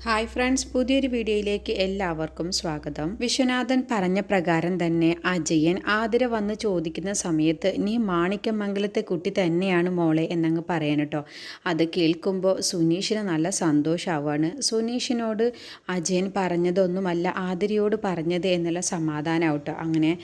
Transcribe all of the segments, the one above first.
Hi friends പുതിയൊരു വീഡിയോയിലേക്ക് എല്ലാവർക്കും സ്വാഗതം. വിശ്വനാഥൻ പറഞ്ഞ പ്രകാരം തന്നെ അജയൻ ആതിര വന്ന് ചോദിക്കുന്ന സമയത്ത് നീ മാണിക്യമംഗലത്തെ കുട്ടി തന്നെയാണ് മോളെ എന്നങ്ങ് പറയണം കേട്ടോ അത് കേൾക്കുമ്പോൾ സുനീഷിന് നല്ല സന്തോഷമാവാണ് സുനീഷിനോട് അജയൻ പറഞ്ഞതൊന്നുമല്ല ആതിരയോട് പറഞ്ഞത് എന്നുള്ള സമാധാനമാവട്ടോ അങ്ങനെ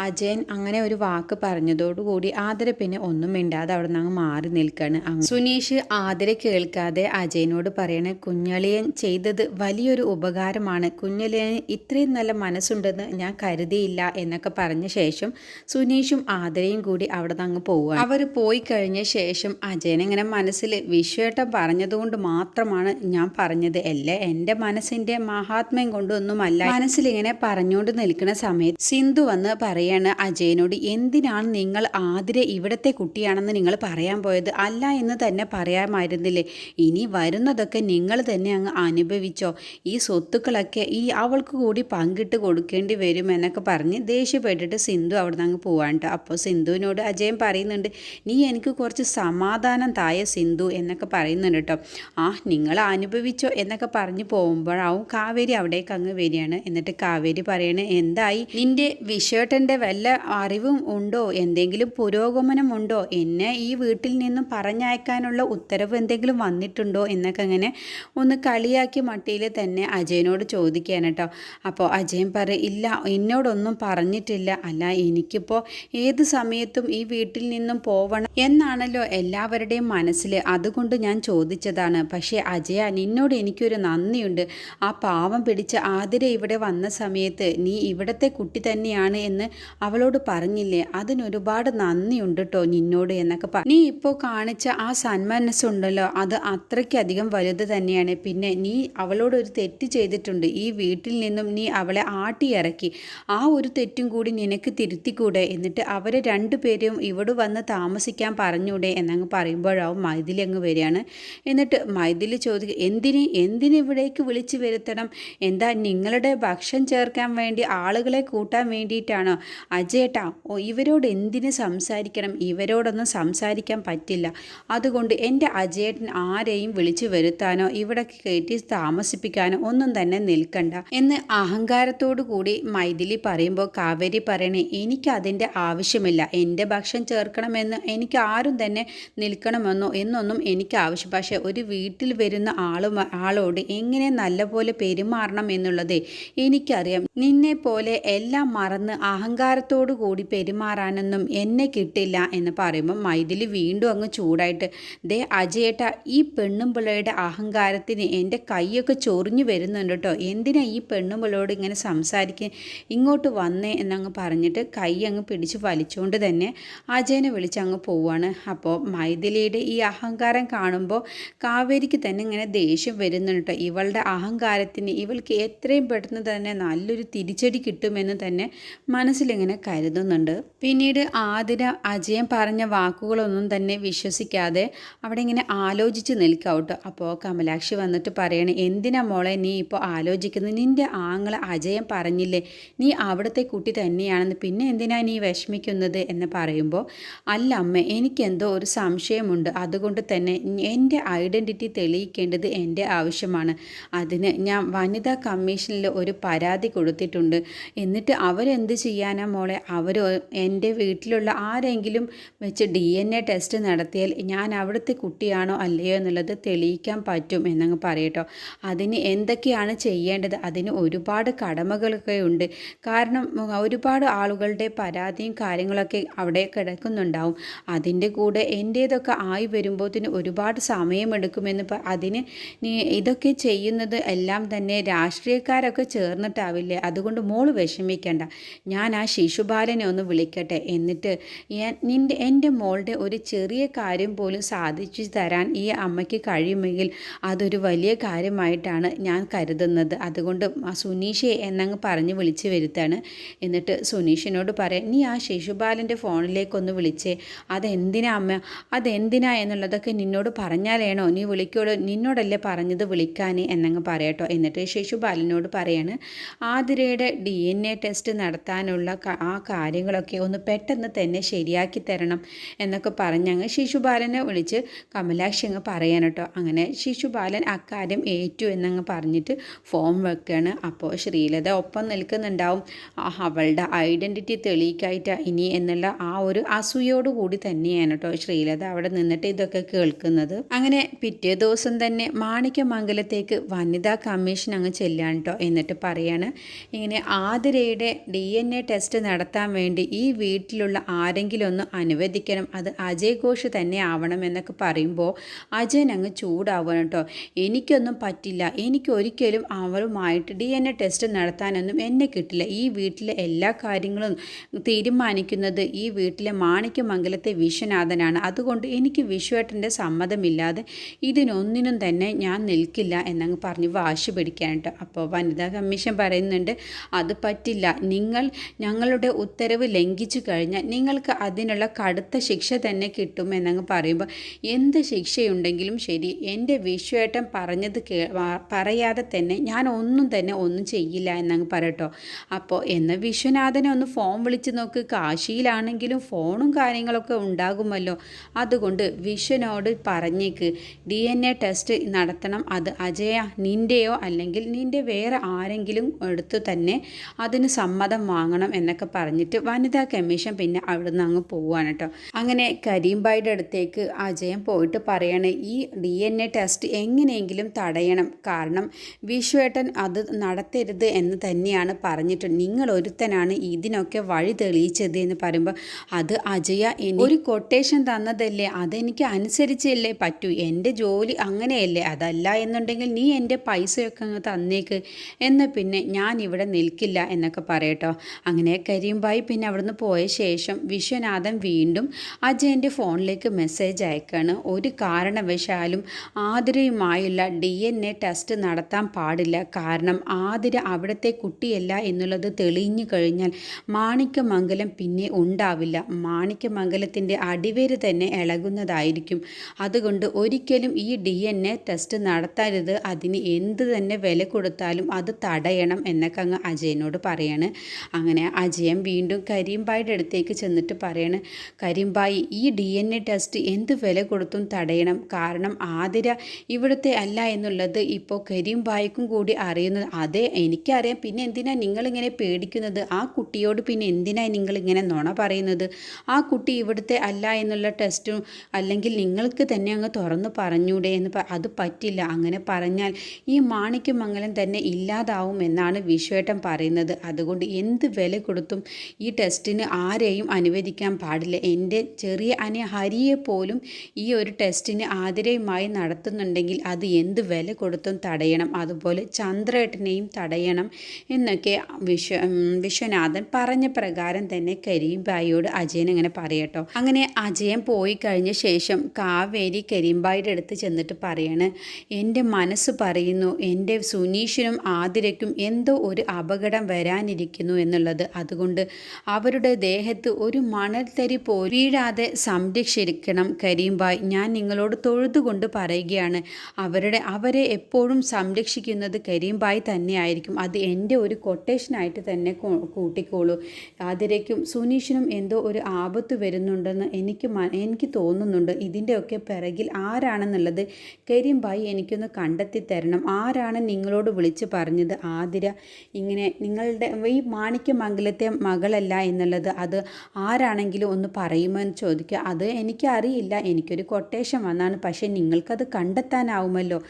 അജയൻ അങ്ങനെ ഒരു വാക്ക് പറഞ്ഞതോടുകൂടി ആതിര പിന്നെ ഒന്നും മിണ്ടാതെ അവിടെ നിന്ന് അങ്ങ് മാറി നിൽക്കുകയാണ് സുനീഷ് ആതിര കേൾക്കാതെ അജയനോട് പറയണേ കുഞ്ഞളിയൻ ചെയ്തത് വലിയൊരു ഉപകാരമാണ്. കുഞ്ഞലിന് ഇത്രയും നല്ല മനസ്സുണ്ടെന്ന് ഞാൻ കരുതിയില്ല എന്നൊക്കെ പറഞ്ഞ ശേഷം സുനീഷും ആദരയും കൂടി അവിടെ നിന്ന് അങ്ങ് പോവുക അവർ പോയി കഴിഞ്ഞ ശേഷം അജയൻ ഇങ്ങനെ മനസ്സിൽ വിശ്വേട്ടം പറഞ്ഞതുകൊണ്ട് മാത്രമാണ് ഞാൻ പറഞ്ഞത്. അല്ലേ? എന്റെ മനസ്സിന്റെ മഹാത്മ്യം കൊണ്ടൊന്നുമല്ല. മനസ്സിലിങ്ങനെ പറഞ്ഞുകൊണ്ട് നിൽക്കുന്ന സമയത്ത് സിന്ധു വന്ന് പറയാണ് അജയനോട് എന്തിനാണ് നിങ്ങൾ ആതിര ഇവിടത്തെ കുട്ടിയാണെന്ന് നിങ്ങൾ പറയാൻ പോയത്? അല്ല എന്ന് തന്നെ പറയാമായിരുന്നില്ലേ? ഇനി വരുന്നതൊക്കെ നിങ്ങൾ തന്നെ അങ്ങ് അനുഭവിച്ചോ? ഈ സ്വത്തുക്കളൊക്കെ ഈ അവൾക്ക് കൂടി പങ്കിട്ട് കൊടുക്കേണ്ടി വരും എന്നൊക്കെ പറഞ്ഞ് ദേഷ്യപ്പെട്ടിട്ട് സിന്ധു അവിടെ നിന്ന് അങ്ങ് പോവാണ്ട് അപ്പോൾ സിന്ധുവിനോട് അജയൻ പറയുന്നുണ്ട് നീ എനിക്ക് കുറച്ച് സമാധാനം തായ സിന്ധു എന്നൊക്കെ പറയുന്നുണ്ട് കേട്ടോ. ആ നിങ്ങൾ അനുഭവിച്ചോ എന്നൊക്കെ പറഞ്ഞ് പോകുമ്പോഴാവും കാവേരി അവിടേക്ക് അങ്ങ് വരികയാണ്. എന്നിട്ട് കാവേരി പറയണ എന്തായി? നിന്റെ വിഷേട്ടന്റെ വല്ല അറിവും ഉണ്ടോ? എന്തെങ്കിലും പുരോഗമനം ഉണ്ടോ? എന്നെ ഈ വീട്ടിൽ നിന്നും പറഞ്ഞയക്കാനുള്ള ഉത്തരവ് എന്തെങ്കിലും വന്നിട്ടുണ്ടോ? എന്നൊക്കെ അങ്ങനെ ഒന്ന് കളിയാക്കി മട്ടിയിൽ തന്നെ അജയനോട് ചോദിക്കാൻ കേട്ടോ. അപ്പോൾ അജയൻ പറയും ഇല്ല എന്നോടൊന്നും പറഞ്ഞിട്ടില്ല. അല്ല എനിക്കിപ്പോൾ ഏത് സമയത്തും ഈ വീട്ടിൽ നിന്നും പോവണം എന്നാണല്ലോ എല്ലാവരുടെയും മനസ്സിൽ. അതുകൊണ്ട് ഞാൻ ചോദിച്ചതാണ്. പക്ഷേ അജയ നിന്നോട് എനിക്കൊരു നന്ദിയുണ്ട്. ആ പാവം പിടിച്ച ആതിര ഇവിടെ വന്ന സമയത്ത് നീ ഇവിടത്തെ കുട്ടി തന്നെയാണ് എന്ന് അവളോട് പറഞ്ഞില്ലേ? അതിനൊരുപാട് നന്ദിയുണ്ട് കേട്ടോ നിന്നോട് എന്നൊക്കെ പറ. നീ ഇപ്പോൾ കാണിച്ച ആ സന്മനസ്സുണ്ടല്ലോ. അത് അത്രയ്ക്കധികം വലുത് തന്നെയാണ്. പിന്നെ നീ അവളോട് ഒരു തെറ്റ് ചെയ്തിട്ടുണ്ട്. ഈ വീട്ടിൽ നിന്നും നീ അവളെ ആട്ടിയിറക്കി. ആ ഒരു തെറ്റും കൂടി നിനക്ക് തിരുത്തിക്കൂടെ? എന്നിട്ട് അവരെ രണ്ടുപേരെയും ഇവിടെ വന്ന് താമസിക്കാൻ പറഞ്ഞൂടെ? എന്നങ്ങ് പറയുമ്പോഴാവും മൈഥിലി അങ്ങ് വരികയാണ്. എന്നിട്ട് മൈഥിലി ചോദിക്കുക എന്തിന്? എന്തിനിവിടേക്ക് വിളിച്ചു വരുത്തണം? എന്താ നിങ്ങളുടെ ഭക്ഷണം ചേർക്കാൻ വേണ്ടി ആളുകളെ കൂട്ടാൻ വേണ്ടിയിട്ടാണോ? അജേട്ടാ ഓ ഇവരോട് എന്തിന് സംസാരിക്കണം? ഇവരോടൊന്നും സംസാരിക്കാൻ പറ്റില്ല. അതുകൊണ്ട് എന്റെ അജേട്ടൻ ആരെയും വിളിച്ചു വരുത്താനോ ഇവിടെ കയറ്റി താമസിപ്പിക്കാനോ ഒന്നും തന്നെ നിൽക്കണ്ട എന്ന് അഹങ്കാരത്തോടു കൂടി മൈഥിലി പറയുമ്പോൾ കാവേരി പറയണേ എനിക്ക് അതിന്റെ ആവശ്യമില്ല. എന്റെ ഭക്ഷണം ചേർക്കണമെന്ന് എനിക്ക് ആരും തന്നെ നിൽക്കണമെന്നോ എന്നൊന്നും എനിക്ക് ആവശ്യം. പക്ഷേ ഒരു വീട്ടിൽ വരുന്ന ആളും ആളോട് എങ്ങനെ നല്ലപോലെ പെരുമാറണം എന്നുള്ളത് എനിക്കറിയാം. നിന്നെ പോലെ എല്ലാം മറന്ന് അഹങ്കാരത്തോടു കൂടി പെരുമാറാനൊന്നും എന്നെ കിട്ടില്ല എന്ന് പറയുമ്പോൾ മൈഥിലി വീണ്ടും അങ്ങ് ചൂടായിട്ട് ദേ അജയേട്ട ഈ പെണ്ണും പിള്ളയുടെ അഹങ്കാരത്തിന് എന്റെ കൈയൊക്കെ ചൊറിഞ്ഞു വരുന്നുണ്ട് കേട്ടോ എന്തിനാ ഈ പെണ്ണുമ്പളോട് ഇങ്ങനെ സംസാരിക്കുക ഇങ്ങോട്ട് വന്നേ എന്നങ്ങ് പറഞ്ഞിട്ട് കൈ അങ്ങ് പിടിച്ച് വലിച്ചുകൊണ്ട് തന്നെ അജയനെ വിളിച്ച് അങ്ങ് പോവാണ്. അപ്പോൾ മൈഥിലിയുടെ ഈ അഹങ്കാരം കാണുമ്പോൾ കാവേരിക്ക് തന്നെ ഇങ്ങനെ ദേഷ്യം വരുന്നുണ്ട് കേട്ടോ ഇവളുടെ അഹങ്കാരത്തിന് ഇവൾക്ക് എത്രയും പെട്ടെന്ന് തന്നെ നല്ലൊരു തിരിച്ചടി കിട്ടുമെന്ന് തന്നെ മനസ്സിലിങ്ങനെ കരുതുന്നുണ്ട്. പിന്നീട് ആതിര അജയൻ പറഞ്ഞ വാക്കുകളൊന്നും തന്നെ വിശ്വസിക്കാതെ അവിടെ ഇങ്ങനെ ആലോചിച്ച് നിൽക്കാവട്ടോ അപ്പോൾ കമലാക്ഷി വന്നിട്ട് പറയണേ എന്തിനാ മോളെ നീ ഇപ്പോൾ ആലോചിക്കുന്നത്? നിന്റെ ആങ്ങളെ അജയം പറഞ്ഞില്ലേ നീ അവിടുത്തെ കുട്ടി തന്നെയാണെന്ന് പിന്നെ എന്തിനാ നീ വിഷമിക്കുന്നത് എന്ന് പറയുമ്പോൾ അല്ല അമ്മ എനിക്കെന്തോ ഒരു സംശയമുണ്ട്. അതുകൊണ്ട് തന്നെ എന്റെ ഐഡന്റിറ്റി തെളിയിക്കേണ്ടത് എന്റെ ആവശ്യമാണ്. അതിന് ഞാൻ വനിതാ കമ്മീഷനിൽ ഒരു പരാതി കൊടുത്തിട്ടുണ്ട്. എന്നിട്ട് അവരെന്ത് ചെയ്യാനാ മോളെ? അവർ എന്റെ വീട്ടിലുള്ള ആരെങ്കിലും വെച്ച് ഡി എൻ എ ടെസ്റ്റ് നടത്തിയാൽ ഞാൻ അവിടുത്തെ കുട്ടിയാണോ അല്ലയോ എന്നുള്ളത് തെളിയിക്കാൻ പറ്റും എന്നങ്ങ് പറയട്ടോ. അതിന് എന്തൊക്കെയാണ് ചെയ്യേണ്ടത്? അതിന് ഒരുപാട് കടമകളൊക്കെ ഉണ്ട്. കാരണം ഒരുപാട് ആളുകളുടെ പരാതിയും കാര്യങ്ങളൊക്കെ അവിടെ കിടക്കുന്നുണ്ടാവും. അതിന്റെ കൂടെ എന്റേതൊക്കെ ആയി വരുമ്പോഴത്തേന് ഒരുപാട് സമയമെടുക്കുമെന്ന് അതിന് ഇതൊക്കെ ചെയ്യുന്നത് എല്ലാം തന്നെ രാഷ്ട്രീയക്കാരൊക്കെ ചേർന്നിട്ടാവില്ലേ? അതുകൊണ്ട് മോൾ വിഷമിക്കേണ്ട. ഞാൻ ആ ശിശുബാലനെ ഒന്ന് വിളിക്കട്ടെ. എന്നിട്ട് നിന്റെ എന്റെ മോളുടെ ഒരു ചെറിയ കാര്യം പോലും സാധിച്ചു തരാൻ ഈ അമ്മയ്ക്ക് കഴിയുമെങ്കിൽ അതൊരു വലിയ കാര്യമായിട്ടാണ് ഞാൻ കരുതുന്നത്. അതുകൊണ്ട് ആ സുനീഷെ എന്നങ്ങ് പറഞ്ഞ് വിളിച്ച് വരുത്താണ്. എന്നിട്ട് സുനീഷിനോട് പറയാം നീ ആ ശിശുബാലന്റെ ഫോണിലേക്കൊന്ന് വിളിച്ചേ. അതെന്തിനാ അമ്മ? അതെന്തിനാ എന്നുള്ളതൊക്കെ നിന്നോട് പറഞ്ഞാലേണോ നീ വിളിക്കോളൂ. നിന്നോടല്ലേ പറഞ്ഞത് വിളിക്കാൻ എന്നങ്ങ് പറയട്ടോ എന്നിട്ട് ശിശുബാലനോട് പറയാണ് ആതിരയുടെ ഡി എൻ എ ടെസ്റ്റ് നടത്താനുള്ള ആ കാര്യങ്ങളൊക്കെ ഒന്ന് പെട്ടെന്ന് തന്നെ ശരിയാക്കി തരണം എന്നൊക്കെ പറഞ്ഞങ്ങ് ശിശുബാലനെ വിളിച്ച് കമലാക്ഷി അങ്ങ് പറയാൻ കേട്ടോ അങ്ങനെ ശിശുബാലൻ അക്കാര്യം ഏറ്റു എന്നങ്ങ് പറഞ്ഞിട്ട് ഫോം വെക്കുകയാണ് അപ്പോൾ ശ്രീലത ഒപ്പം നിൽക്കുന്നുണ്ടാവും. അവളുടെ ഐഡന്റിറ്റി തെളിയിക്കായിട്ട് ഇനി എന്നുള്ള ആ ഒരു അസൂയോട് കൂടി തന്നെയാണ് കേട്ടോ ശ്രീലത അവിടെ നിന്നിട്ട് ഇതൊക്കെ കേൾക്കുന്നത്. അങ്ങനെ പിറ്റേ ദിവസം തന്നെ മാണിക്യമംഗലത്തേക്ക് വനിതാ കമ്മീഷൻ അങ്ങ് ചെല്ലാൻ കേട്ടോ എന്നിട്ട് പറയാണ് ഇങ്ങനെ ആതിരയുടെ ഡി എൻ എ ടെസ്റ്റ് നടത്താൻ വേണ്ടി ഈ വീട്ടിലുള്ള ആരെങ്കിലും ഒന്ന് അനുവദിക്കണം. അത് അജയ് ഘോഷ് തന്നെ ആവണം എന്നൊക്കെ പറയുമ്പോൾ അജയൻ അങ്ങ് ചൂടാവണം കേട്ടോ എനിക്കൊന്നും പറ്റില്ല. എനിക്ക് ഒരിക്കലും അവരുമായിട്ട് ഡി എൻ എ ടെസ്റ്റ് നടത്താനൊന്നും എന്നെ കിട്ടില്ല. ഈ വീട്ടിലെ എല്ലാ കാര്യങ്ങളും തീരുമാനിക്കുന്നത് ഈ വീട്ടിലെ മാണിക്യമംഗലത്തെ വിശ്വനാഥനാണ്. അതുകൊണ്ട് എനിക്ക് വിശ്വേട്ടന്റെ സമ്മതമില്ലാതെ ഇതിനൊന്നിനും തന്നെ ഞാൻ നിൽക്കില്ല എന്നങ്ങ് പറഞ്ഞ് വാശി പിടിക്കാനായിട്ട്. അപ്പോൾ വനിതാ കമ്മീഷൻ പറയുന്നുണ്ട് അത് പറ്റില്ല. നിങ്ങൾ ഞങ്ങളുടെ ഉത്തരവ് ലംഘിച്ചു കഴിഞ്ഞാൽ നിങ്ങൾക്ക് അതിനുള്ള കടുത്ത ശിക്ഷ തന്നെ കിട്ടും എന്നങ്ങ് പറയുമ്പോൾ എന്ത് ശിക്ഷയുണ്ടെങ്കിലും ശരി. എന്റെ വിശ്വേട്ടൻ പറഞ്ഞത് കേ പറയാതെ തന്നെ ഞാൻ ഒന്നും തന്നെ ഒന്നും ചെയ്യില്ല എന്നങ്ങ് പറയട്ടോ. അപ്പോൾ എന്ന വിശ്വനാഥനെ ഒന്ന് ഫോൺ വിളിച്ച് നോക്ക്. കാശിയിലാണെങ്കിലും ഫോണും കാര്യങ്ങളൊക്കെ ഉണ്ടാകുമല്ലോ. അതുകൊണ്ട് വിശ്വനോട് പറഞ്ഞേക്ക്. ഡി എൻ എ ടെസ്റ്റ് നടത്തണം. അത് അജയ നിന്റെയോ അല്ലെങ്കിൽ നിന്റെ വേറെ ആരെങ്കിലും എടുത്തു തന്നെ അതിന് സമ്മതം വാങ്ങണം എന്നൊക്കെ പറഞ്ഞിട്ട് വനിതാ കമ്മീഷൻ പിന്നെ അവിടെ നിന്ന് അങ്ങ് പോവുകയാണ് കേട്ടോ. അങ്ങനെ കരീംബായിയുടെ അടുത്തേക്ക് അജയൻ പോയിട്ട് പറയണേ ഈ ഡി എൻ എ ടെസ്റ്റ് എങ്ങനെയെങ്കിലും തടയണം. കാരണം വിശ്വേട്ടൻ അത് നടത്തരുത് എന്ന് തന്നെയാണ് പറഞ്ഞിട്ട് നിങ്ങൾ ഒരുത്തനാണ് ഇതിനൊക്കെ വഴി തെളിയിച്ചത് എന്ന് പറയുമ്പോൾ അത് അജയ ഒരു കൊട്ടേഷൻ തന്നതല്ലേ? അതെനിക്ക് അനുസരിച്ചല്ലേ പറ്റൂ? എന്റെ ജോലി അങ്ങനെയല്ലേ? അതല്ല എന്നുണ്ടെങ്കിൽ നീ എന്റെ പൈസയൊക്കെ അങ്ങ് തന്നേക്ക്. എന്ന് പിന്നെ ഞാൻ ഇവിടെ നിൽക്കില്ല എന്നൊക്കെ പറയട്ടോ. അങ്ങനെ കരീംബായി പിന്നെ അവിടുന്ന് പോയ ശേഷം വിശ്വനാഥൻ വീണ്ടും അജയന്റെ ഫോണിലേക്ക് മെസ്സേജ് അയക്കാണ്. ഒരു കാരണവശാലും ആതിരയുമായുള്ള ഡി എൻ ടെസ്റ്റ് നടത്താൻ പാടില്ല. കാരണം ആതിര അവിടുത്തെ കുട്ടിയല്ല എന്നുള്ളത് തെളിഞ്ഞു കഴിഞ്ഞാൽ മാണിക്യമംഗലം പിന്നെ ഉണ്ടാവില്ല. മാണിക്യമംഗലത്തിന്റെ അടിവേര് തന്നെ ഇളകുന്നതായിരിക്കും. അതുകൊണ്ട് ഒരിക്കലും ഈ ഡി എൻ എ ടെസ്റ്റ് നടത്തരുത് അതിന് എന്ത് തന്നെ വില കൊടുത്താലും അത് തടയണം എന്നൊക്കെ അങ്ങ് അജയനോട് പറയാണ്. അങ്ങനെ അജയൻ വീണ്ടും കരിമ്പായുടെ അടുത്തേക്ക് ചെന്നിട്ട് പറയാണ് കരീംബായി ഈ ഡി എൻ എ ടെസ്റ്റ് എന്ത് വില കൊടുത്തും തടയണം. കാരണം ആതിര ഇവിടുത്തെ അല്ല എന്നുള്ളത് ഇപ്പോൾ കരീംബായിക്കും കൂടി അറിയുന്നത്. അതെ എനിക്കറിയാം. പിന്നെ എന്തിനാണ് നിങ്ങളിങ്ങനെ പേടിക്കുന്നത്? ആ കുട്ടിയോട് പിന്നെ എന്തിനാണ് നിങ്ങളിങ്ങനെ നുണ പറയുന്നത്? ആ കുട്ടി ഇവിടുത്തെ അല്ല എന്നുള്ള ടെസ്റ്റും അല്ലെങ്കിൽ നിങ്ങൾക്ക് തന്നെ അങ്ങ് തുറന്നു പറഞ്ഞൂടെ എന്ന് അത് പറ്റില്ല. അങ്ങനെ പറഞ്ഞാൽ ഈ മാണിക്യമംഗലം തന്നെ ഇല്ലാതാവും എന്നാണ് വിശ്വേട്ടൻ പറയുന്നത്. അതുകൊണ്ട് എന്ത് വില കൊടുത്തും ഈ ടെസ്റ്റിന് ആരെയും അനുവദിക്കാൻ പാടില്ല. എന്റെ ചെറിയ അനിയ ഹരിയെ പോലും ഈ ഒരു ടെസ്റ്റിന് ആതിരയുമായി നടത്തുന്നുണ്ടെങ്കിൽ അത് എന്ത് വില കൊടുത്തും തടയണം. അതുപോലെ ചന്ദ്രേട്ടനെയും തടയണം എന്നൊക്കെ വിശ്വ വിശ്വനാഥൻ പറഞ്ഞ പ്രകാരം തന്നെ കരീംബായിയോട് അജയൻ ഇങ്ങനെ പറയട്ടോ അങ്ങനെ അജയൻ പോയി കഴിഞ്ഞ ശേഷം കാവേരി കരീംബായിയുടെ അടുത്ത് ചെന്നിട്ട് പറയാണ് എന്റെ മനസ്സ് പറയുന്നു എന്റെ സുനീഷിനും ആതിരയ്ക്കും എന്തോ ഒരു അപകടം വരാനിരിക്കുന്നു എന്നുള്ളത്. അതുകൊണ്ട് അവരുടെ ദേഹത്ത് ഒരു മണൽത്തരി പോ വീഴാതെ സംരക്ഷിക്കണം കരീംബായ്. ഞാൻ നിങ്ങളോട് തൊഴുതുകൊണ്ട് പറയുകയാണ് അവരുടെ അവരെ എപ്പോഴും സംരക്ഷിക്കുന്നത് കരീംബായി തന്നെയായിരിക്കും. അത് എന്റെ ഒരു കൊട്ടേഷനായിട്ട് തന്നെ കൂട്ടിക്കോളൂ. ആതിരയ്ക്കും സുനീഷിനും എന്തോ ഒരു ആപത്ത് വരുന്നുണ്ടെന്ന് എനിക്ക് എനിക്ക് തോന്നുന്നുണ്ട്. ഇതിന്റെയൊക്കെ പിറകിൽ ആരാണെന്നുള്ളത് കരീംബായി എനിക്കൊന്ന് കണ്ടെത്തി തരണം. ആരാണ് നിങ്ങളോട് വിളിച്ച് പറഞ്ഞത്? ആതിര ഇങ്ങനെ നിങ്ങളുടെ ഈ മാണിക്യമംഗലത്തെ മകളല്ല എന്നുള്ളത് അത് ആരാണെങ്കിലും ഒന്ന് പറയുമോ എന്ന് ചോദിക്കുക. അത് എനിക്കറിയില്ല. എനിക്കൊരു കൊട്ടേഷൻ വന്നാണ്. പക്ഷേ നിങ്ങൾക്കത് കണ്ടെത്താനാവുമല്ലോ.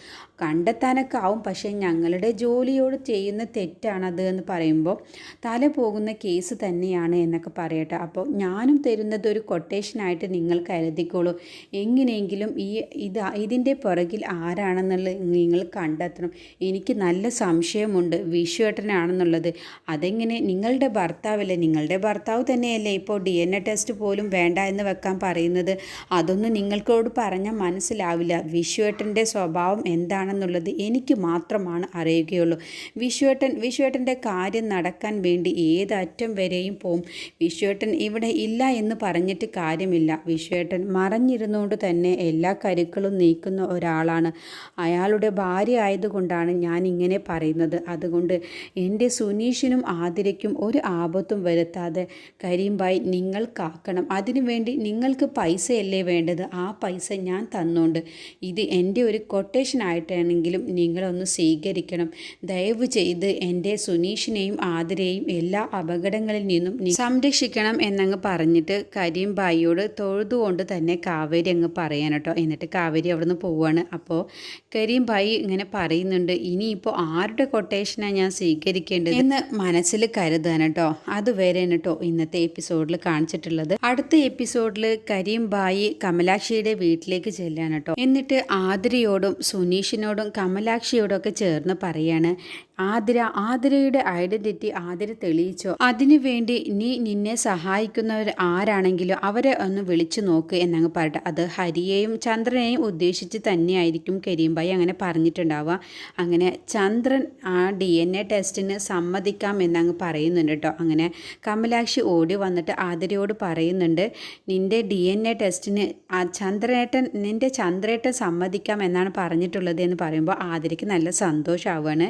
കണ്ടെത്താനൊക്കെ ആവും പക്ഷേ ഞങ്ങളുടെ ജോലിയോട് ചെയ്യുന്ന തെറ്റാണത് എന്ന് പറയുമ്പോൾ തല പോകുന്ന കേസ് തന്നെയാണ് എന്നൊക്കെ പറയട്ടെ. അപ്പോൾ ഞാനും തരുന്നത് ഒരു കൊട്ടേഷനായിട്ട് നിങ്ങൾ കരുതിക്കോളൂ. എങ്ങനെയെങ്കിലും ഈ ഇത് ഇതിന്റെ പുറകിൽ ആരാണെന്നുള്ളത് നിങ്ങൾ കണ്ടെത്തണം. എനിക്ക് നല്ല സംശയമുണ്ട്. വിഷുവേട്ടനാണെന്നുള്ളത് അതെങ്ങനെ? നിങ്ങളുടെ ഭർത്താവല്ലേ? നിങ്ങളുടെ ഭർത്താവ് തന്നെയല്ലേ ഇപ്പോൾ ഡി എൻ എ ടെസ്റ്റ് പോലും വേണ്ട എന്ന് വെക്കാൻ പറയുന്നത്? അതൊന്നും നിങ്ങൾക്കോട് പറഞ്ഞാൽ മനസ്സിലാവില്ല. വിഷുവേട്ടന്റെ സ്വഭാവം എന്താണെന്നുള്ളത് എനിക്ക് മാത്രമാണ് അറിയുകയുള്ളൂ. വിശ്വേട്ടൻ വിശ്വേട്ടന്റെ കാര്യം നടക്കാൻ വേണ്ടി ഏതറ്റം വരെയും പോവും. വിശ്വേട്ടൻ ഇവിടെ ഇല്ല എന്ന് പറഞ്ഞിട്ട് കാര്യമില്ല. വിശ്വേട്ടൻ മറഞ്ഞിരുന്നുകൊണ്ട് തന്നെ എല്ലാ കരുക്കളും നീക്കുന്ന ഒരാളാണ്. അയാളുടെ ഭാര്യ ആയതുകൊണ്ടാണ് ഞാൻ ഇങ്ങനെ പറയുന്നത്. അതുകൊണ്ട് എന്റെ സുനീഷിനും ആതിരയ്ക്കും ഒരു ആപത്തും വരുത്താതെ കരീംബായി നിങ്ങൾ കാക്കണം. അതിനുവേണ്ടി നിങ്ങൾക്ക് പൈസയല്ലേ വേണ്ടത്? ആ പൈസ ഞാൻ തന്നുകൊണ്ട് ഇത് എന്റെ ഒരു കൊട്ടേഷനായിട്ട് ആരെയാണെങ്കിലും നിങ്ങളൊന്ന് സ്വീകരിക്കണം. ദയവ് ചെയ്ത് എന്റെ സുനീഷിനെയും ആതിരയെയും എല്ലാ അപകടങ്ങളിൽ നിന്നും സംരക്ഷിക്കണം എന്നങ്ങ് പറഞ്ഞിട്ട് കരീംബായിയോട് തൊഴുതുകൊണ്ട് തന്നെ കാവേരി അങ്ങ് പറയാൻ കേട്ടോ. എന്നിട്ട് കാവേരി അവിടെ നിന്ന് പോവുകയാണ് അപ്പോൾ കരീംബായി ഇങ്ങനെ പറയുന്നുണ്ട് ഇനിയിപ്പോൾ ആരുടെ കൊട്ടേഷനാണ് ഞാൻ സ്വീകരിക്കേണ്ടത്? എന്ന് മനസ്സിൽ കരുതാൻ കേട്ടോ. അതുവരെയാണ് കേട്ടോ ഇന്നത്തെ എപ്പിസോഡിൽ കാണിച്ചിട്ടുള്ളത്. അടുത്ത എപ്പിസോഡിൽ കരീം ബായി കമലാക്ഷിയുടെ വീട്ടിലേക്ക് ചെല്ലാൻ കേട്ടോ. എന്നിട്ട് ആതിരയോടും സുനീഷിനോടും കമലാക്ഷിയോടും ഒക്കെ ചേർന്ന് പറയാണ് ആതിര ആതിരയുടെ ഐഡന്റിറ്റി ആതിര തെളിയിച്ചോ. അതിനു വേണ്ടി നീ നിന്നെ സഹായിക്കുന്നവർ ആരാണെങ്കിലും അവരെ ഒന്ന് വിളിച്ചു നോക്ക് എന്നങ്ങ് പറയട്ടെ അത് ഹരിയെയും ചന്ദ്രനെയും ഉദ്ദേശിച്ച് തന്നെയായിരിക്കും കരീംബായി അങ്ങനെ പറഞ്ഞിട്ടുണ്ടാവുക. അങ്ങനെ ചന്ദ്രൻ ആ ഡി എൻ എ ടെസ്റ്റിന് സമ്മതിക്കാം എന്നങ്ങ് പറയുന്നുണ്ട് കേട്ടോ. അങ്ങനെ കമലാക്ഷി ഓടി വന്നിട്ട് ആതിരയോട് പറയുന്നുണ്ട് നിന്റെ ഡി എൻ എ ടെസ്റ്റിന് ആ ചന്ദ്രേട്ടൻ നിന്റെ ചന്ദ്രേട്ടൻ സമ്മതിക്കാം എന്നാണ് പറഞ്ഞിട്ടുള്ളത് എന്ന് പറയുമ്പോൾ ആതിരയ്ക്ക് നല്ല സന്തോഷമാവുകയാണ്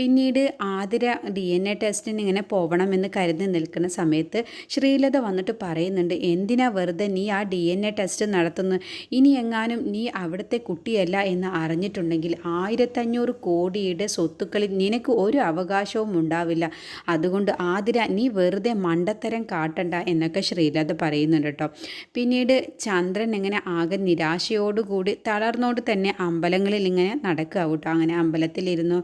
പിന്നീട് ആതിര ഡി എൻ എ ടെസ്റ്റിന് ഇങ്ങനെ പോകണമെന്ന് കരുതി നിൽക്കുന്ന സമയത്ത് ശ്രീലത വന്നിട്ട് പറയുന്നുണ്ട് എന്തിനാ വെറുതെ നീ ആ ഡി എൻ എ ടെസ്റ്റ് നടത്തുന്നു? ഇനി എങ്ങാനും നീ അവിടുത്തെ കുട്ടിയല്ല എന്ന് അറിഞ്ഞിട്ടുണ്ടെങ്കിൽ ആയിരത്തഞ്ഞൂറ് കോടിയുടെ സ്വത്തുക്കളിൽ നിനക്ക് ഒരു അവകാശവും ഉണ്ടാവില്ല. അതുകൊണ്ട് ആതിര നീ വെറുതെ മണ്ടത്തരം കാട്ടണ്ട എന്നൊക്കെ ശ്രീലത പറയുന്നുണ്ട് കേട്ടോ. പിന്നീട് ചന്ദ്രൻ ഇങ്ങനെ ആകെ നിരാശയോടുകൂടി തളർന്നോട് തന്നെ അമ്പലങ്ങളിൽ ഇങ്ങനെ നടക്കുക കേട്ടോ. അങ്ങനെ അമ്പലത്തിലിരുന്നു.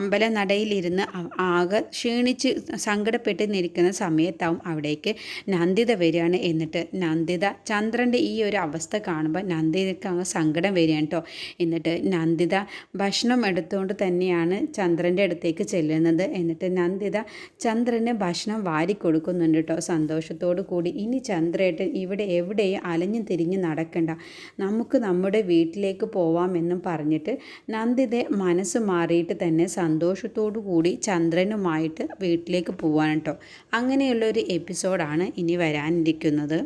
അമ്പല നടയിലിരുന്ന് ആകെ ക്ഷീണിച്ച് സങ്കടപ്പെട്ട് നിൽക്കുന്ന സമയത്താവും അവിടേക്ക് നന്ദിത വരികയാണ്. എന്നിട്ട് നന്ദിത ചന്ദ്രന്റെ ഈ ഒരു അവസ്ഥ കാണുമ്പോൾ നന്ദിതയ്ക്ക് അങ്ങ് സങ്കടം വരികയാണ് കേട്ടോ എന്നിട്ട് നന്ദിത ഭക്ഷണം എടുത്തുകൊണ്ട് തന്നെയാണ് ചന്ദ്രന്റെ അടുത്തേക്ക് ചെല്ലുന്നത്. എന്നിട്ട് നന്ദിത ചന്ദ്രന് ഭക്ഷണം വാരി കൊടുക്കുന്നുണ്ട് കേട്ടോ സന്തോഷത്തോടു കൂടി ഇനി ചന്ദ്രേട്ടൻ ഇവിടെ എവിടെയും അലഞ്ഞു തിരിഞ്ഞ് നടക്കണ്ട. നമുക്ക് നമ്മുടെ വീട്ടിലേക്ക് പോവാമെന്നും പറഞ്ഞിട്ട് നന്ദിത മനസ്സ് മാറിയിട്ട് തന്നെ സന്തോഷത്തോടു കൂടി ചന്ദ്രനുമായിട്ട് വീട്ടിലേക്ക് പോവാൻ കേട്ടോ അങ്ങനെയുള്ളൊരു എപ്പിസോഡാണ് ഇനി വരാനിരിക്കുന്നത്.